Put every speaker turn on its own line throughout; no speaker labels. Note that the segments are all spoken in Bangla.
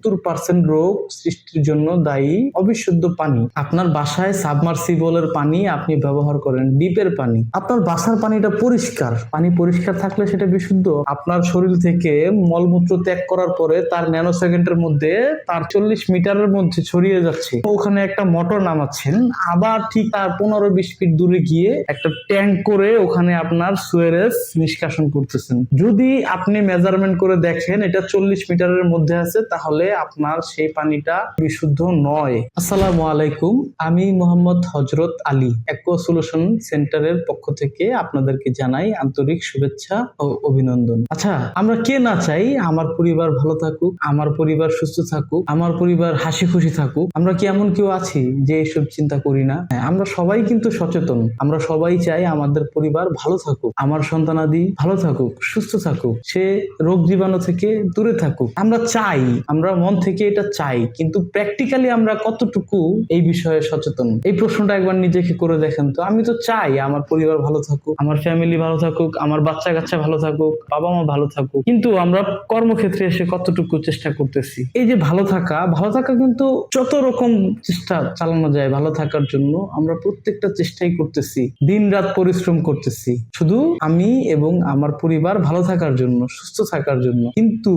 সত্তর পার্সেন্ট রোগ সৃষ্টির জন্য দায়ী অবিশুদ্ধ পানি। আপনার বাসায় সাবমার্সিবলের পানি আপনি ব্যবহার করেন, ডিপের পানি। আপনার বাসার পানিটা পরিষ্কার। পানি পরিষ্কার থাকলে সেটা বিশুদ্ধ। আপনার শরীর থেকে মলমূত্র ত্যাগ করার পরে তার ন্যানো সেকেন্ডের মধ্যে তার চল্লিশ মিটারের মধ্যে ছড়িয়ে যাচ্ছে। ওখানে একটা মোটর নামাচ্ছেন। আবার ঠিক তার পনেরো বিশ ফিট দূরে গিয়ে একটা ট্যাঙ্ক করে ওখানে আপনার সুয়ারেজ নিষ্কাশন করতেছেন। যদি আপনি মেজারমেন্ট করে দেখেন, এটা চল্লিশ মিটারের মধ্যে আছে, তাহলে আপনার সেই পানিটা বিশুদ্ধ নয়। আসসালামু আলাইকুম আমি মোহাম্মদ হজরত আলী অ্যাকোয়া সলিউশন সেন্টারের পক্ষ থেকে আপনাদেরকে জানাই আন্তরিক শুভেচ্ছা ও অভিনন্দন। আচ্ছা আমরা কে না চাই আমার পরিবার ভালো থাকুক আমার পরিবার সুস্থ থাকুক আমার পরিবার হাসি খুশি থাকুক আমরা কি এমন কেউ আছি যে এইসব চিন্তা করি না? হ্যাঁ, আমরা সবাই কিন্তু সচেতন আমরা সবাই চাই আমাদের পরিবার ভালো থাকুক আমার সন্তানাদি ভালো থাকুক সুস্থ থাকুক সে রোগ জীবাণু থেকে দূরে থাকুক। আমরা চাই আমরা মন থেকে এটা চাই, কিন্তু প্র্যাকটিক্যালি আমরা কতটুকু এই বিষয়ে সচেতন? এই প্রশ্নটা একবার নিজেকে করে দেখেন তো। আমি তো চাই আমার পরিবার ভালো থাকুক, আমার ফ্যামিলি ভালো থাকুক, আমার বাচ্চা কাচ্চা ভালো থাকুক বাবা মা ভালো থাকুক। কিন্তু আমরা কর্মক্ষেত্রে এসে কতটুকু চেষ্টা করতেছি? এই যে ভালো থাকা ভালো থাকা কিন্তু যত রকম চেষ্টা চালানো যায় ভালো থাকার জন্য, আমরা প্রত্যেকটা চেষ্টাই করতেছি দিন রাত পরিশ্রম করতেছি। শুধু আমি এবং আমার পরিবার ভালো থাকার জন্য, সুস্থ থাকার জন্য। কিন্তু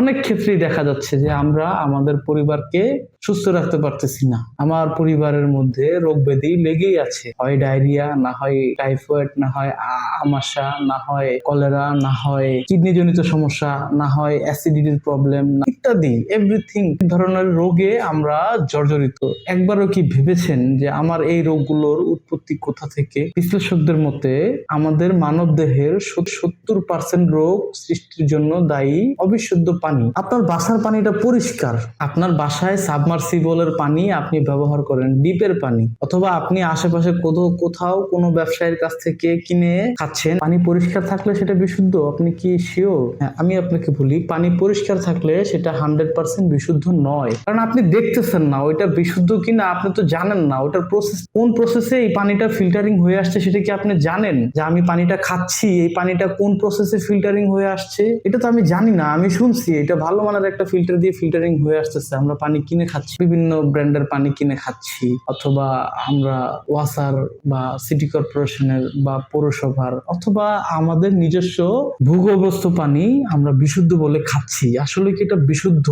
অনেক ক্ষেত্রেই দেখা যাচ্ছে যে আমরা আমাদের পরিবারকে সুস্থ রাখতে পারতেছি না। আমার পরিবারের মধ্যে রোগ ব্যাধি লেগেই আছে। হয় ডায়রিয়া, না হয় টাইফয়েড, না হয় আমাশা, না হয় কলেরা, না হয় কিডনি জনিত সমস্যা, না হয় অ্যাসিডিটির প্রবলেম ইত্যাদি। এভরিথিং ধরনের রোগে আমরা জর্জরিত। একবারও কি ভেবেছেন যে আমার এই রোগগুলোর উৎপত্তি কোথা থেকে? বিশ্লেষকদের মতে আমাদের মানব দেহের সত্তর পার্সেন্ট রোগ সৃষ্টির জন্য দায়ী অবিশুদ্ধ পানি। আপনার বাসার পানিটা পরিষ্কার আপনার বাসায় সাবমার্সিবলের পানি আপনি ব্যবহার করেন, ডিপের পানি। অথবা আপনি আশেপাশে কোথাও কোথাও কোনো ব্যবসায়ীর কাছ থেকে কিনে খাচ্ছেন। পানি পরিষ্কার থাকলে সেটা বিশুদ্ধ, আপনি কি শিওর আমি আপনাকে বলি, পানি পরিষ্কার থাকলে সেটা হান্ড্রেড পার্সেন্ট বিশুদ্ধ নয়। কারণ আপনি দেখতেছেন না ওইটা বিশুদ্ধ কিনা, আপনি তো জানেন না ওটার প্রসেস কোন প্রসেসে এই পানিটা ফিল্টারিং হয়ে আসছে সেটা কি আপনি জানেন? যে আমি পানিটা খাচ্ছি, এই পানিটা কোন প্রসেসে ফিল্টারিং হয়ে আসছে? এটা তো আমি জানি না, আমি শুনছি, এটা ভালো মানের একটা ফিল্টার দিয়ে ফিল্টারিং হয়ে আসতেছে, আমরা পানি কিনে খাচ্ছি। বিভিন্ন ব্র্যান্ডের পানি কিনে খাচ্ছি, অথবা আমরা ওয়াসার বা সিটি কর্পোরেশনের বা পৌরসভার অথবা আমাদের নিজস্ব ভূগর্ভস্থ পানি আমরা বিশুদ্ধ বলে খাচ্ছি। আসলে কি এটা বিশুদ্ধ?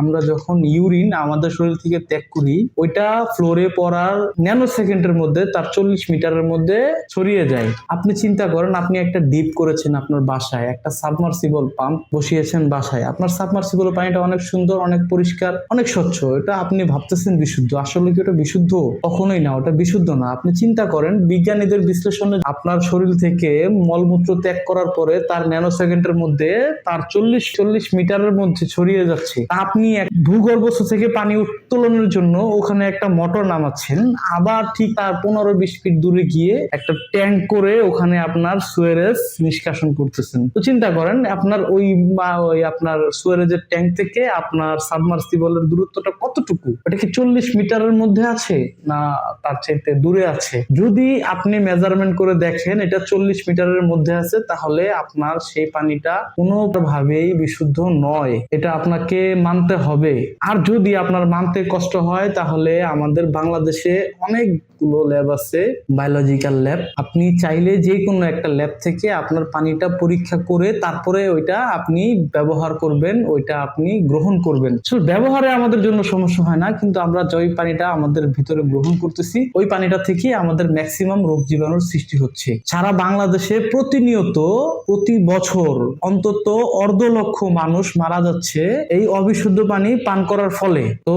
আমরা যখন ইউরিন আমাদের শরীর থেকে ত্যাগ করি, ওইটা ফ্লোরে পড়ার ন্যানো সেকেন্ডের মধ্যে তার চল্লিশ মিটারের মধ্যে ছড়িয়ে যায়। আপনি চিন্তা করেন, আপনি একটা ডিপ করেছেন আপনার বাসায়, একটা সাবমার্সিবল পাম্প বসিয়েছেন বাসায়। আপনার সাবমার্সিবল পানিটা অনেক সুন্দর অনেক পরিষ্কার, অনেক স্বচ্ছ। এটা আপনি ভাবতেছেন বিশুদ্ধ। আসলে কি ওটা বিশুদ্ধ? কখনোই না, ওটা বিশুদ্ধ না। আপনি চিন্তা করেন, বিজ্ঞানীদের বিশ্লেষণে আপনার শরীর থেকে মলমূত্র ত্যাগ করার পরে তার ন্যানো সেকেন্ডের মধ্যে তার চল্লিশ চল্লিশ মিটারের মধ্যে ছড়িয়ে যাচ্ছে। আপনি এক ভূগর্ভস্থ থেকে পানি উত্তোলনের জন্য ওখানে একটা মোটর নামাচ্ছেন। আবার ঠিক তার পনেরো, বিশ ফিট দূরে গিয়ে একটা ট্যাঙ্ক করে ওখানে আপনার সুয়ারেজ নিষ্কাশন করতেছেন। তো চিন্তা করেন, আপনার ওই বা ওই আপনার সুয়ারেজের ট্যাঙ্ক থেকে আপনার সাবমার্সিবলের দূরত্বটা কতটুকু? এটা কি চল্লিশ মিটারের মধ্যে আছে? না, তার চাইতে দূরে আছে? যদি আপনি মেজারমেন্ট করে দেখেন, এটা চল্লিশ মিটারের মধ্যে আছে, তাহলে আপনার সেই পানিটা কোনোভাবেই বিশুদ্ধ নয়। এটা আপনাকে মানতে হবে। আর যদি আপনার মানতে কষ্ট হয়, তাহলে আমাদের বাংলাদেশে অনেকগুলো ল্যাব আছে বায়োলজিক্যাল ল্যাব আপনি চাইলে যে কোনো একটা ল্যাব থেকে আপনার পানিটা পরীক্ষা করে, তারপরে ওইটা আপনি ব্যবহার করবেন, ওইটা আপনি গ্রহণ করবেন। ব্যবহারে আমাদের জন্য সমস্যা হয় না, কিন্তু আমরা যে ওই পানিটা আমাদের ভিতরে গ্রহণ করতেছি, ওই পানিটা থেকে আমাদের ম্যাক্সিমাম রোগ জীবাণুর সৃষ্টি হচ্ছে। সারা বাংলাদেশে প্রতিনিয়ত প্রতি বছর অন্তত অর্ধ লক্ষ মানুষ মারা যাচ্ছে এই অবিশুদ্ধ পানি পান করার ফলে। তো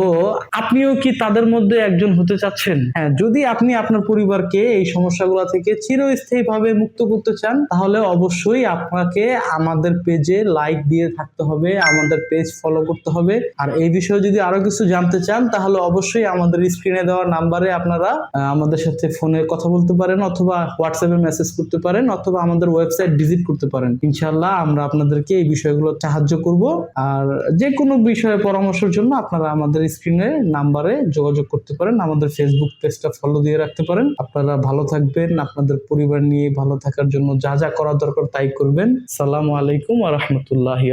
আপনিও কি তাদের মধ্যে একজন হতে চাচ্ছেন? হ্যাঁ যদি আপনি আপনার পরিবারকে এই সমস্যাগুলো থেকে চিরস্থায়ী ভাবে মুক্ত করতে চান, তাহলে অবশ্যই আপনাকে আমাদের পেজে লাইক দিয়ে থাকতে হবে, আমাদের পেজ ফলো করতে হবে। আর এই বিষয়ে যদি আরও কিছু জানতে চান, তাহলে অবশ্যই আমাদের স্ক্রিনে দেওয়া নাম্বারে আপনারা আমাদের সাথে ফোনে কথা বলতে পারেন অথবা হোয়াটসঅ্যাপে মেসেজ করতে পারেন অথবা আমাদের ওয়েবসাইট ভিজিট করতে পারেন। ইনশাল্লাহ আমরা আপনাদেরকে এই বিষয়গুলো সাহায্য করব। আর যে কোনো বিষয়ে পরামর্শের জন্য আপনারা আমাদের স্ক্রিনে নাম্বারে যোগাযোগ করতে পারেন, আমাদের ফেসবুক পেজটা ফলো দিয়ে রাখতে পারেন। আপনারা ভালো থাকবেন, আপনাদের পরিবার নিয়ে ভালো থাকার জন্য যা যা করা দরকার তাই করবেন। সালামু আলাইকুম আ রহমতুল্লাহি